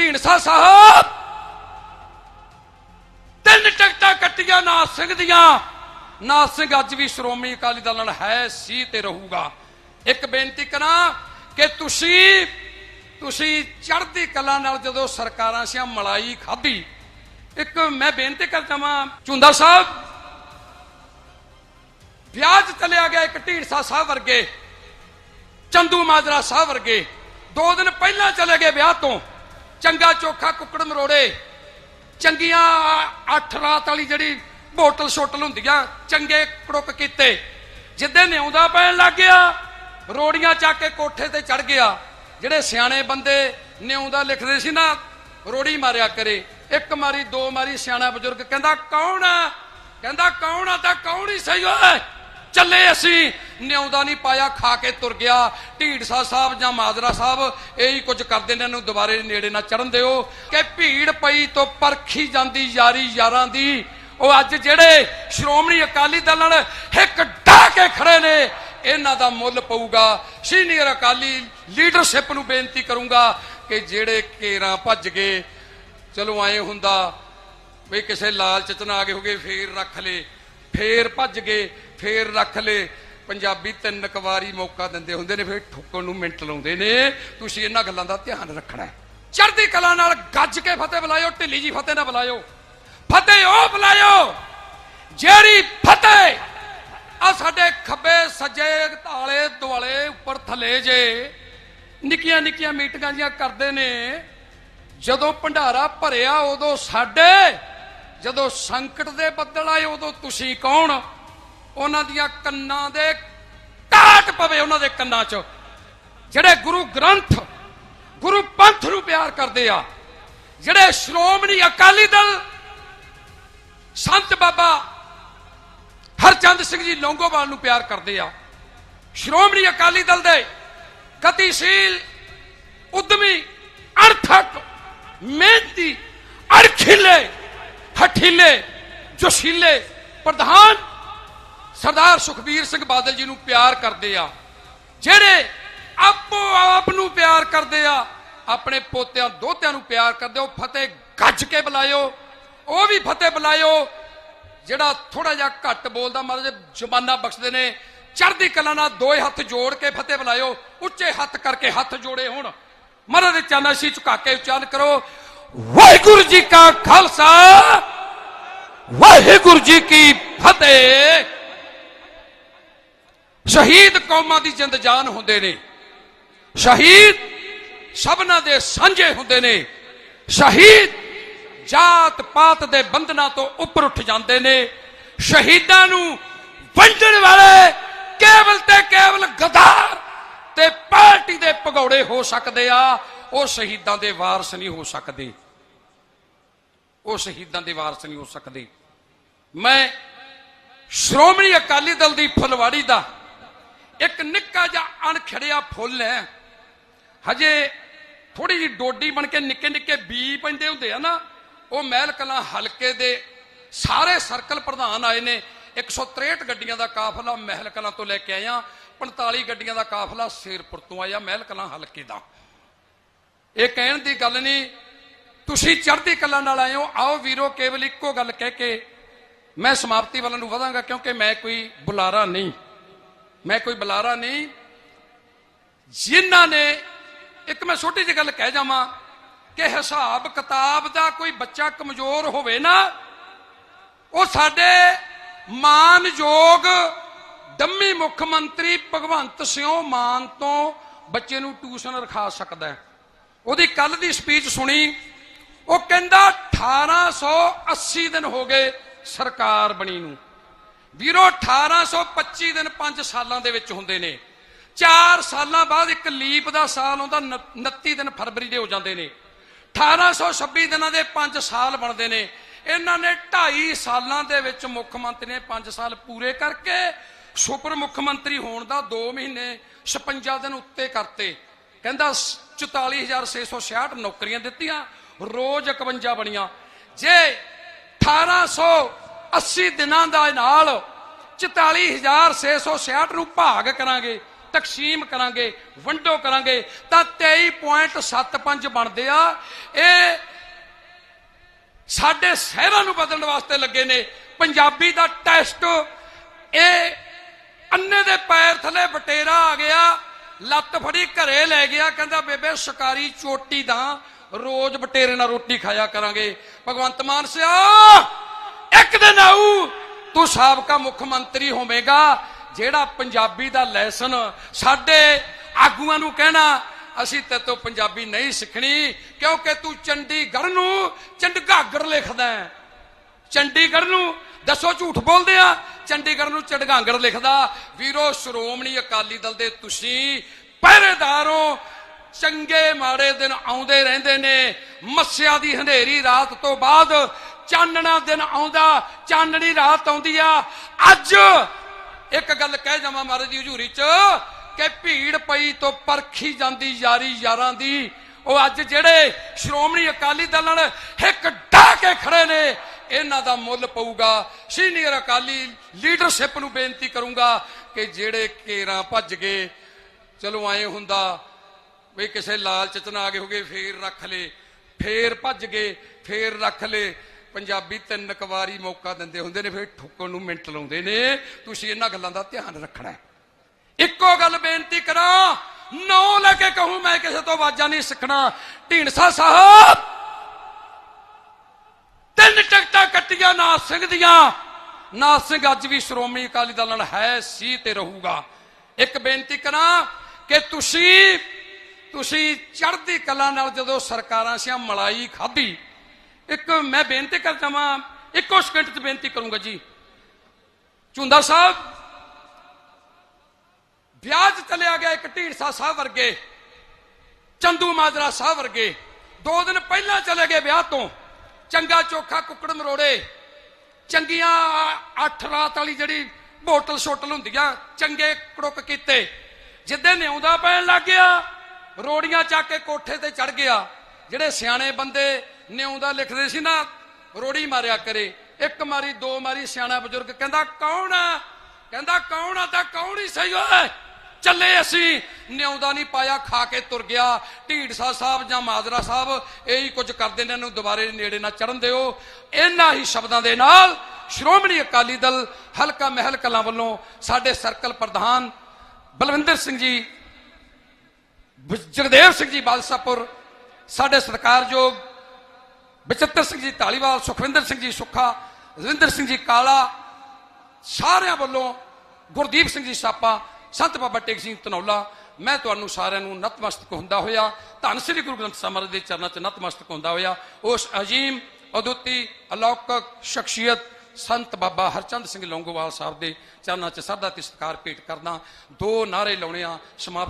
ਢੀਂਡਸਾ ਸਾਹਿਬ। ਤਿੰਨ ਟਿਕਟਾਂ ਕੱਟੀਆਂ ਨਾਥ ਸਿੰਘ ਦੀਆਂ। ਨਾਥ ਸਿੰਘ ਅੱਜ ਵੀ ਸ਼੍ਰੋਮਣੀ ਅਕਾਲੀ ਦਲ ਨਾਲ ਹੈ, ਸੀ ਤੇ ਰਹੂਗਾ। ਇੱਕ ਬੇਨਤੀ ਕਰਾਂ ਕਿ ਤੁਸੀਂ ਤੁਸੀਂ ਚੜ੍ਹਦੀ ਕਲਾ ਨਾਲ ਜਦੋਂ ਸਰਕਾਰਾਂ ਸਿਆ ਮਲਾਈ ਖਾਧੀ, ਇੱਕ ਮੈਂ ਬੇਨਤੀ ਕਰਦਾ ਵਾਂ ਚੁੰਦਾ ਸਾਹਿਬ, ਵਿਆਜ ਚਲਿਆ ਗਿਆ ਇੱਕ ਢੀਂਡਸਾ ਸਾਹਿਬ ਵਰਗੇ, ਚੰਦੂ ਮਾਜਰਾ ਸਾਹਿਬ ਵਰਗੇ। ਦੋ ਦਿਨ ਪਹਿਲਾਂ ਚਲੇ ਗਏ ਵਿਆਹ ਤੋਂ। ਚੰਗਾ ਚੋਖਾ ਕੁੱਕੜ ਮਰੋੜੇ। ਚੰਗੀਆਂ ਅੱਠ ਰਾਤ ਵਾਲੀ ਜਿਹੜੀ ਬੋਟਲ ਛੋਟਲ ਹੁੰਦੀਆਂ, ਚੰਗੇ ਕੜੁੱਕ ਕੀਤੇ। ਜਿੱਦੇ ਨਿਉਂਦਾ ਪੈਣ ਲੱਗ ਗਿਆ, ਰੋੜੀਆਂ ਚੱਕ ਕੇ ਕੋਠੇ ਤੇ ਚੜ ਗਿਆ। ਜਿਹੜੇ ਸਿਆਣੇ ਬੰਦੇ ਨਿਉਂਦਾ ਲਿਖਦੇ ਸੀ ਨਾ, ਰੋੜੀ ਮਾਰਿਆ ਕਰੇ। ਇੱਕ ਮਾਰੀ, ਦੋ ਮਾਰੀ, ਸਿਆਣਾ ਬਜ਼ੁਰਗ ਕਹਿੰਦਾ, ਕੌਣ ਆ? ਕਹਿੰਦਾ, ਕੌਣ ਆ ਤਾਂ ਕੌਣ ਹੀ ਸਹੀ ਓਏ ਚੱਲੇ ਅਸੀਂ ਨਿਉਂਦਾ ਨਹੀਂ ਪਾਇਆ, ਖਾ ਕੇ ਤੁਰ ਗਿਆ। ਢੀਡਸਾ ਸਾਹਿਬ ਜਾਂ ਮਾਜਰਾ ਸਾਹਿਬ, ਇਹੀ ਕੁਝ ਕਰਦੇ ਨੇ, ਇਹਨੂੰ ਦੁਬਾਰੇ ਨੇੜੇ ਨਾ ਚੜਨ ਦਿਓ। ਕਿ ਭੀੜ ਪਈ ਤੋਂ ਪਰਖੀ ਜਾਂਦੀ ਯਾਰੀ ਯਾਰਾਂ ਦੀ। ਉਹ ਅੱਜ ਜਿਹੜੇ ਸ਼੍ਰੋਮਣੀ ਅਕਾਲੀ ਦਲ ਨਾਲ ਹਿੱਕ ਢਾ ਕੇ ਖੜੇ ਨੇ, ਇਹਨਾਂ ਦਾ ਮੁੱਲ ਪਊਗਾ। ਸੀਨੀਅਰ ਅਕਾਲੀ ਲੀਡਰਸ਼ਿਪ ਨੂੰ ਬੇਨਤੀ ਕਰੂੰਗਾ ਕਿ ਜਿਹੜੇ ਕੇਰਾਂ ਭੱਜ ਗਏ, ਚਲੋ ਐ ਹੁੰਦਾ ਵੀ ਕਿਸੇ ਲਾਲਚ ਚ ਨਾ ਆ ਗਏ ਹੋਗੇ, ਫੇਰ ਰੱਖ ਲੇ ਫੇਰ ਭੱਜ ਗਏ, ਫੇਰ ਰੱਖ ਲੇ ਪੰਜਾਬੀ ਤਿੰਨ ਕੁ ਵਾਰੀ ਮੌਕਾ ਦਿੰਦੇ ਹੁੰਦੇ ਨੇ, ਫਿਰ ਠੁੱਕਣ ਨੂੰ ਮਿੰਟ ਲਾਉਂਦੇ ਨੇ। ਤੁਸੀਂ ਇਹਨਾਂ ਗੱਲਾਂ ਦਾ ਧਿਆਨ ਰੱਖਣਾ ਹੈ। ਚੜ੍ਹਦੀ ਕਲਾ ਨਾਲ ਗੱਜ ਕੇ ਫਤਿਹ ਬੁਲਾਇਓ, ਢਿੱਲੀ ਜੀ ਫਤਿਹ ਨਾ ਬੁਲਾਇਓ। ਫਤਿਹ ਉਹ ਬੁਲਾਇਓ ਜਿਹੜੀ ਫਤਿਹ ਆ ਸਾਡੇ ਖੱਬੇ, ਸੱਜੇ ਤਾਲੇ ਦੁਆਲੇ, ਉੱਪਰ, ਥੱਲੇ ਜੇ ਨਿੱਕੀਆਂ ਨਿੱਕੀਆਂ ਮੀਟਿੰਗਾਂ ਜੀਆਂ ਕਰਦੇ ਨੇ, ਜਦੋਂ ਭੰਡਾਰਾ ਭਰਿਆ ਉਦੋਂ ਸਾਡੇ, ਜਦੋਂ ਸੰਕਟ ਦੇ ਬੱਦਲ ਆਏ ਉਦੋਂ ਤੁਸੀਂ ਕੌਣ? ਉਹਨਾਂ ਦੀਆਂ ਕੰਨਾਂ ਦੇ ਕਾਟ ਪਵੇ ਉਹਨਾਂ ਦੇ ਕੰਨਾਂ 'ਚ। ਜਿਹੜੇ ਗੁਰੂ ਗ੍ਰੰਥ, ਗੁਰੂ ਪੰਥ ਨੂੰ ਪਿਆਰ ਕਰਦੇ ਆ, ਜਿਹੜੇ ਸ਼੍ਰੋਮਣੀ ਅਕਾਲੀ ਦਲ, ਸੰਤ ਬਾਬਾ ਹਰਚੰਦ ਸਿੰਘ ਜੀ ਲੌਂਗੋਵਾਲ ਨੂੰ ਪਿਆਰ ਕਰਦੇ ਆ, ਸ਼੍ਰੋਮਣੀ ਅਕਾਲੀ ਦਲ ਦੇ ਗਤੀਸ਼ੀਲ, ਉਦਮੀ ਅਰਥਕ ਮਿਹਨਤੀ ਅਰਖਿਲੇ ਹਠੀਲੇ, ਜੋਸ਼ੀਲੇ ਪ੍ਰਧਾਨ ਸਰਦਾਰ ਸੁਖਬੀਰ ਸਿੰਘ ਬਾਦਲ ਜੀ ਨੂੰ ਪਿਆਰ ਕਰਦੇ ਆ, ਜਿਹੜੇ ਆਪੋ ਆਪ ਨੂੰ ਪਿਆਰ ਕਰਦੇ ਆ, ਆਪਣੇ ਪੋਤਿਆਂ, ਦੋਤਿਆਂ ਨੂੰ ਪਿਆਰ ਕਰਦੇ ਹੋ ਫਤਿਹ ਗੱਜ ਕੇ ਬੁਲਾਇਓ, ਉਹ ਵੀ ਫਤਿਹ ਬੁਲਾਇਓ, ਜਿਹੜਾ ਥੋੜਾ ਜਿਹਾ ਘੱਟ ਬੋਲਦਾ ਮਹਾਰਾਜ ਜ਼ਮਾਨਾ ਬਖਸ਼ਦੇ ਨੇ, ਚੜ੍ਹਦੀ ਕਲਾ ਨਾਲ ਦੋਏ ਹੱਥ ਜੋੜ ਕੇ ਫਤਿਹ ਬੁਲਾਇਓ, ਉੱਚੇ ਹੱਥ ਕਰਕੇ ਹੱਥ ਜੋੜੇ ਹੁਣ, ਮਹਾਰਾਜ ਦੇ ਚਰਨਾਂ ਸੀ ਝੁਕਾ ਕੇ ਉਚਾਰਨ ਕਰੋ, ਵਾਹਿਗੁਰੂ ਜੀ ਕਾ ਖਾਲਸਾ, ਵਾਹਿਗੁਰੂ ਜੀ ਕੀ ਫਤਿਹ। ਸ਼ਹੀਦ ਕੌਮਾਂ ਦੀ ਜਿੰਦ ਜਾਨ ਹੁੰਦੇ ਨੇ। ਸ਼ਹੀਦ ਸਭਨਾਂ ਦੇ ਸਾਂਝੇ ਹੁੰਦੇ ਨੇ। ਸ਼ਹੀਦ ਜਾਤ ਪਾਤ ਦੇ ਬੰਧਨਾਂ ਤੋਂ ਉੱਪਰ ਉੱਠ ਜਾਂਦੇ ਨੇ। ਸ਼ਹੀਦਾਂ ਨੂੰ ਵੰਡਣ ਵਾਲੇ ਕੇਵਲ ਤੇ ਕੇਵਲ ਗਦਾਰ ਤੇ ਪਾਰਟੀ ਦੇ ਭਗੌੜੇ ਹੋ ਸਕਦੇ ਆ। ਉਹ ਸ਼ਹੀਦਾਂ ਦੇ ਵਾਰਸ ਨਹੀਂ ਹੋ ਸਕਦੇ। ਉਹ ਸ਼ਹੀਦਾਂ ਦੇ ਵਾਰਸ ਨਹੀਂ ਹੋ ਸਕਦੇ। ਮੈਂ ਸ਼੍ਰੋਮਣੀ ਅਕਾਲੀ ਦਲ ਦੀ ਫੁਲਵਾੜੀ ਦਾ ਇੱਕ ਨਿੱਕਾ ਜਿਹਾ ਅਣਖੜਿਆ ਫੁੱਲ ਹੈ। ਹਜੇ ਥੋੜੀ ਜਿਹੀ ਡੋਡੀ ਬਣ ਕੇ ਨਿੱਕੇ ਨਿੱਕੇ ਬੀ ਪੈਂਦੇ ਹੁੰਦੇ ਆ ਨਾ, ਉਹ ਮਹਿਲ ਕਲਾਂ ਹਲਕੇ ਦੇ ਸਾਰੇ ਸਰਕਲ ਪ੍ਰਧਾਨ ਆਏ ਨੇ। 163 ਗੱਡੀਆਂ ਦਾ ਕਾਫਲਾ ਮਹਿਲ ਕਲਾਂ ਤੋਂ ਲੈ ਕੇ ਆਇਆ 45 ਗੱਡੀਆਂ ਦਾ ਕਾਫਲਾ ਸ਼ੇਰਪੁਰ ਤੋਂ ਆਇਆ ਮਹਿਲ ਕਲਾਂ ਹਲਕੇ ਦਾ। ਇਹ ਕਹਿਣ ਦੀ ਗੱਲ ਨਹੀਂ, ਤੁਸੀਂ ਚੜ੍ਹਦੀ ਕਲਾ ਨਾਲ ਆਏ ਹੋ, ਆਓ ਵੀਰੋ, ਕੇਵਲ ਇੱਕੋ ਗੱਲ ਕਹਿ ਕੇ ਮੈਂ ਸਮਾਪਤੀ ਵੱਲ ਨੂੰ ਵਧਾਂਗਾ, ਕਿਉਂਕਿ ਮੈਂ ਕੋਈ ਬੁਲਾਰਾ ਨਹੀਂ। ਮੈਂ ਕੋਈ ਬੁਲਾਰਾ ਨਹੀਂ। ਜਿਨ੍ਹਾਂ ਨੇ ਇੱਕ ਮੈਂ ਛੋਟੀ ਜਿਹੀ ਗੱਲ ਕਹਿ ਜਾਵਾਂ ਕਿ ਹਿਸਾਬ ਕਿਤਾਬ ਦਾ ਕੋਈ ਬੱਚਾ ਕਮਜ਼ੋਰ ਹੋਵੇ ਨਾ, ਉਹ ਸਾਡੇ ਮਾਨਯੋਗ ਡੰਮੀ ਮੁੱਖ ਮੰਤਰੀ ਭਗਵੰਤ ਸਿੰਘ ਮਾਨ ਤੋਂ ਬੱਚੇ ਨੂੰ ਟਿਊਸ਼ਨ ਰਖਾ ਸਕਦਾ ਹੈ। ਉਹਦੀ ਕੱਲ ਦੀ ਸਪੀਚ ਸੁਣੀ, ਉਹ ਕਹਿੰਦਾ 1880 ਦਿਨ ਹੋ ਗਏ ਸਰਕਾਰ ਬਣੀ ਨੂੰ। ਵੀਰੋ 1825 ਦਿਨ 5 ਸਾਲਾਂ ਦੇ ਵਿੱਚ ਹੁੰਦੇ ਨੇ। 4 ਸਾਲਾਂ ਬਾਅਦ ਇੱਕ ਲੀਪ ਦਾ ਸਾਲ ਆਉਂਦਾ 29 ਦਿਨ ਫਰਵਰੀ ਦੇ ਹੋ ਜਾਂਦੇ ਨੇ। 1826 ਦਿਨਾਂ ਦੇ 5 ਸਾਲ ਬਣਦੇ ਨੇ। ਇਹਨਾਂ ਨੇ 2.5 ਸਾਲਾਂ ਦੇ ਵਿੱਚ ਮੁੱਖ ਮੰਤਰੀ ਨੇ 5 ਸਾਲ ਪੂਰੇ ਕਰਕੇ ਸੁਪਰ ਮੁੱਖ ਮੰਤਰੀ ਹੋਣ ਦਾ 2 ਮਹੀਨੇ 56 ਦਿਨ ਉੱਤੇ ਕਰਤੇ। ਕਹਿੰਦਾ 44666 ਨੌਕਰੀਆਂ ਦਿੱਤੀਆਂ, ਰੋਜ਼ 51 ਬਣੀਆਂ। ਜੇ 1880 ਦਿਨਾਂ ਦਾ ਨਾਲ 44666 ਨੂੰ ਭਾਗ ਕਰਾਂਗੇ, ਤਕਸੀਮ ਕਰਾਂਗੇ ਵੰਡੋ ਕਰਾਂਗੇ, ਤਾਂ 23.75 ਬਣਦੇ ਆ। ਇਹ ਸਾਡੇ ਸ਼ਹਿਰਾਂ ਨੂੰ ਬਦਲਣ ਵਾਸਤੇ ਲੱਗੇ ਨੇ। ਪੰਜਾਬੀ ਦਾ ਟੈਸਟ, ਇਹ ਅੰਨੇ ਦੇ ਪੈਰ ਥੱਲੇ ਬਟੇਰਾ ਆ ਗਿਆ, ਲੱਤ ਫੜੀ ਘਰੇ ਲੈ ਗਿਆ, ਕਹਿੰਦਾ, ਬੇਬੇ, ਸ਼ਿਕਾਰੀ ਚੋਟੀ ਦਾ ਰੋਜ਼ ਬਟੇਰੇ ਨਾਲ ਰੋਟੀ ਖਾਇਆ ਕਰਾਂਗੇ। ਭਗਵੰਤ ਮਾਨ ਸਿਆ ਇੱਕ ਦਿਨ ਆਊ, ਤੂੰ ਸਾਬਕਾ ਮੁੱਖ ਮੰਤਰੀ ਹੋਵੇਂਗਾ, ਜਿਹੜਾ ਪੰਜਾਬੀ ਦਾ ਲੈਸਨ ਸਾਡੇ ਆਗੂਆਂ ਨੂੰ ਕਹਿਣਾ, ਅਸੀਂ ਤੇਤੋਂ ਪੰਜਾਬੀ ਨਹੀਂ ਸਿੱਖਣੀ, ਕਿਉਂਕਿ ਤੂੰ ਚੰਡੀਗੜ੍ਹ ਨੂੰ ਚੰਡਗਾਗਰ ਲਿਖਦਾ ਹੈ। ਚੰਡੀਗੜ੍ਹ ਨੂੰ, ਦੱਸੋ ਝੂਠ ਬੋਲਦੇ ਆ, ਚੰਡੀਗੜ੍ਹ ਨੂੰ ਚੜਗਾਂਗੜ ਲਿਖਦਾ। ਵੀਰੋ, ਸ਼੍ਰੋਮਣੀ ਅਕਾਲੀ ਦਲ ਦੇ ਤੁਸੀਂ ਪਹਿਰੇਦਾਰੋ ਚੰਗੇ ਮਾੜੇ ਦਿਨ ਆਉਂਦੇ ਰਹਿੰਦੇ ਨੇ, ਮੱਸਿਆ ਦੀ ਹਨੇਰੀ ਰਾਤ ਤੋਂ ਬਾਅਦ ਚਾਨਣਾ ਦਿਨ ਆਉਂਦਾ, ਚਾਨਣੀ ਰਾਤ ਆਉਂਦੀ ਆ। ਅੱਜ ਇੱਕ ਗੱਲ ਕਹਿ ਜਾਵਾਂ ਮਹਾਰਾਜ ਦੀ ਹਜ਼ੂਰੀ ਚ ਕਿ ਭੀੜ ਪਈ ਤੋਂ ਪਰਖੀ ਜਾਂਦੀ ਯਾਰੀ ਯਾਰਾਂ ਦੀ। ਉਹ ਅੱਜ ਜਿਹੜੇ ਸ਼੍ਰੋਮਣੀ ਅਕਾਲੀ ਦਲ ਨਾਲ ਹਿੱਕ ਢਾ ਕੇ ਖੜੇ ਨੇ, ਇਹਨਾਂ ਦਾ ਮੁੱਲ ਪਊਗਾ। ਸੀਨੀਅਰ ਅਕਾਲੀ ਲੀਡਰਸ਼ਿਪ ਨੂੰ ਬੇਨਤੀ ਕਰੂੰਗਾ ਕਿ ਜਿਹੜੇ ਕੇਰਾਂ ਭੱਜ ਗਏ, ਚਲੋ ਐ ਹੁੰਦਾ ਵੀ ਕਿਸੇ ਲਾਲਚ ਚ ਨਾ ਆ ਗਏ ਹੋਗੇ, ਫੇਰ ਰੱਖ ਲੇ ਫੇਰ ਭੱਜ ਗਏ, ਫੇਰ ਰੱਖ ਲੇ ਪੰਜਾਬੀ ਤਿੰਨ ਕੁ ਵਾਰੀ ਮੌਕਾ ਦਿੰਦੇ ਹੁੰਦੇ ਨੇ, ਫਿਰ ਠੁੱਕਣ ਨੂੰ ਮਿੰਟ ਲਾਉਂਦੇ ਨੇ। ਤੁਸੀਂ ਇਹਨਾਂ ਗੱਲਾਂ ਦਾ ਧਿਆਨ ਰੱਖਣਾ ਇੱਕੋ ਗੱਲ ਬੇਨਤੀ ਕਰਾਂ, ਨੌ ਲੈ ਕੇ ਕਹੂੰ ਮੈਂ ਕਿਸੇ ਤੋਂ ਆਵਾਜ਼ਾਂ ਨਹੀਂ ਸਿੱਖਣਾ। ਢੀਂਡਸਾ ਸਾਹਿਬ! ਤਿੰਨ ਟਿਕਟਾਂ ਕੱਟੀਆਂ ਨਾਥ ਸਿੰਘ ਦੀਆਂ। ਨਾਥ ਸਿੰਘ ਅੱਜ ਵੀ ਸ਼੍ਰੋਮਣੀ ਅਕਾਲੀ ਦਲ ਨਾਲ ਹੈ, ਸੀ ਤੇ ਰਹੂਗਾ। ਇੱਕ ਬੇਨਤੀ ਕਰਾਂ ਕਿ ਤੁਸੀਂ ਤੁਸੀਂ ਚੜ੍ਹਦੀ ਕਲਾ ਨਾਲ ਜਦੋਂ ਸਰਕਾਰਾਂ ਸਿਆ ਮਲਾਈ ਖਾਧੀ ਇੱਕ ਮੈਂ ਬੇਨਤੀ ਕਰਦਾ ਵਾਂ, ਇੱਕੋ ਸਕਿੰਟ 'ਚ ਬੇਨਤੀ ਕਰੂੰਗਾ ਜੀ। ਚੁੰਦਾ ਸਾਹਿਬ, ਵਿਆਹ 'ਚ ਚਲਿਆ ਗਿਆ ਇੱਕ ਢੀਂਡਸਾ ਸਾਹਿਬ ਵਰਗੇ, ਚੰਦੂ ਮਾਜਰਾ ਸਾਹਿਬ ਵਰਗੇ। ਦੋ ਦਿਨ ਪਹਿਲਾਂ ਚਲੇ ਗਏ ਵਿਆਹ ਤੋਂ। ਚੰਗਾ ਚੋਖਾ ਕੁੱਕੜ ਮਰੋੜੇ, ਚੰਗੀਆਂ ਅੱਠ ਰਾਤ ਵਾਲੀ ਜਿਹੜੀ ਬੋਟਲ ਛੋਟਲ ਹੁੰਦੀਆਂ, ਚੰਗੇ ਕੜੁੱਕ ਕੀਤੇ। ਜਿੱਦੇ ਨਿਉਂਦਾ ਪੈਣ ਲੱਗ ਗਿਆ, ਰੋੜੀਆਂ ਚੱਕ ਕੇ ਕੋਠੇ ਤੇ ਚੜ ਗਿਆ। ਜਿਹੜੇ ਸਿਆਣੇ ਬੰਦੇ ਨਿਉਂਦਾ ਲਿਖਦੇ ਸੀ ਨਾ, ਰੋੜੀ ਮਾਰਿਆ ਕਰੇ। ਇੱਕ ਮਾਰੀ, ਦੋ ਮਾਰੀ, ਸਿਆਣਾ ਬਜ਼ੁਰਗ ਕਹਿੰਦਾ, ਕੌਣ ਆ? ਕਹਿੰਦਾ, ਕੌਣ ਆ ਤਾਂ ਕੌਣ ਹੀ ਸਹੀ ਓਏ ਚੱਲੇ ਅਸੀਂ। ਨਿਉਂਦਾ ਨਹੀਂ ਪਾਇਆ, ਖਾ ਕੇ ਤੁਰ ਗਿਆ। ਢੀਡਸਾ ਸਾਹਿਬ ਜਾਂ ਮਾਜਰਾ ਸਾਹਿਬ, ਇਹੀ ਕੁਝ ਕਰਦੇ ਨੇ, ਇਹਨੂੰ ਦੁਬਾਰੇ ਨੇੜੇ ਨਾ ਚੜਨ ਦਿਓ। ਇਹਨਾਂ ਹੀ ਸ਼ਬਦਾਂ ਦੇ ਨਾਲ ਸ਼੍ਰੋਮਣੀ ਅਕਾਲੀ ਦਲ ਹਲਕਾ ਮਹਿਲ ਕਲਾਂ ਵੱਲੋਂ ਸਾਡੇ ਸਰਕਲ ਪ੍ਰਧਾਨ ਬਲਵਿੰਦਰ ਸਿੰਘ ਜੀ ਜਗਦੇਵ ਸਿੰਘ ਜੀ ਬਾਦਸ਼ਾਹਪੁਰ, ਸਾਡੇ ਸਤਿਕਾਰਯੋਗ ਬਚਿੱਤਰ ਸਿੰਘ ਜੀ ਢਾਲੀਵਾਲ, ਸੁਖਵਿੰਦਰ ਸਿੰਘ ਜੀ ਸੁੱਖਾ, ਰਵਿੰਦਰ ਸਿੰਘ ਜੀ ਕਾਲਾ, ਸਾਰਿਆਂ ਵੱਲੋਂ ਗੁਰਦੀਪ ਸਿੰਘ ਜੀ ਸਾਪਾ, ਸੰਤ ਬਾਬਾ ਟੇਕ ਸਿੰਘ ਧਨੌਲਾ, ਮੈਂ ਤੁਹਾਨੂੰ ਸਾਰਿਆਂ ਨੂੰ ਨਤਮਸਤਕ ਹੁੰਦਾ ਹੋਇਆ, ਧੰਨ ਸ੍ਰੀ ਗੁਰੂ ਗ੍ਰੰਥ ਸਾਹਿਬ ਮਹਾਰਾਜ ਦੇ ਚਰਨਾਂ 'ਚ ਨਤਮਸਤਕ ਹੁੰਦਾ ਹੋਇਆ, ਉਸ ਅਜੀਮ, ਅਦੁੱਤੀ, ਅਲੌਕਿਕ ਸ਼ਖਸੀਅਤ ਸੰਤ ਬਾਬਾ ਹਰਚੰਦ ਸਿੰਘ ਲੌਂਗੋਵਾਲ ਸਾਹਿਬ ਦੇ ਚਰਨਾਂ 'ਚ ਸਰਦਾ ਤੇ ਸਤਿਕਾਰ ਭੇਟ ਕਰਦਾ, ਦੋ ਨਾਰੇ ਲਾਉਣੇ ਆ, ਸਮਾਪਤ